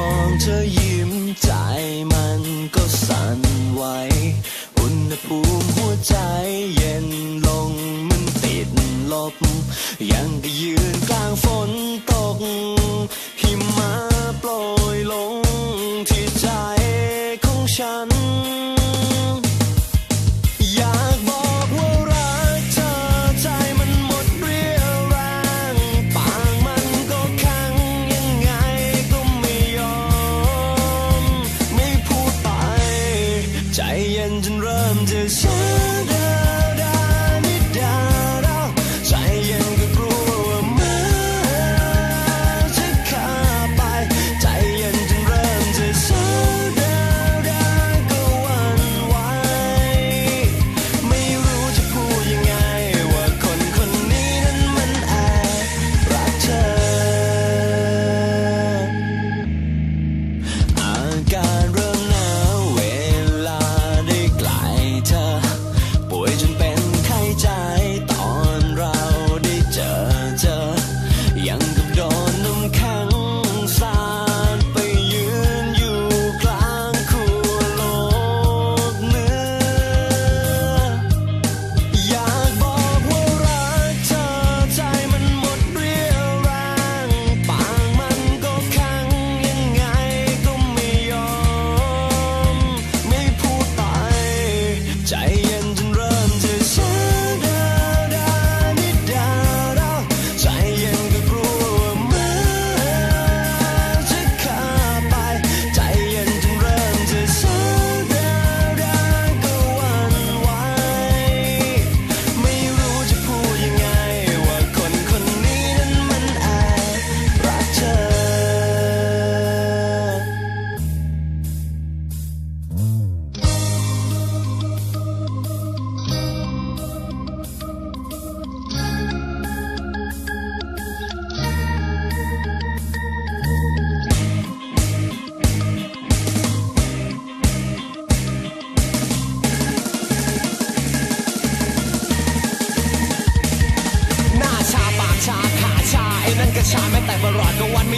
มองเธอยิ้มใจมันก็สั่นไหวอุณหภูมิหัวใจเย็นลงมันติดลบ ยังไปยืนกลางฝนตก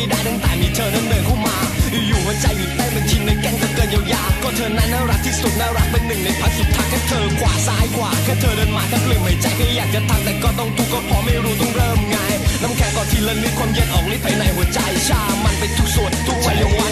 ไม่ได้ตั้งแต่มีเธอนั้นเดินเข้ามา อยู่หัวใจอยู่ใต้บัญชีในแก๊งก็เกินยาวยาก็เธอนั้นน่ารักที่สุดน่ารักเป็นหนึ่งในพันสุดท้ายแค่เธอขวาซ้ายขวาแค่เธอเดินมาแค่กลืนไม่ใจก็อยากจะทักแต่ก็ต้องทุกข์ก็พอไม่รู้ต้องเริ่มไงน้ำแข็งก็ทีละนิดความเย็นออกฤทธิ์ภายในหัวใจชา มันไปทุกส่วนทุกอวัยวะในร่าง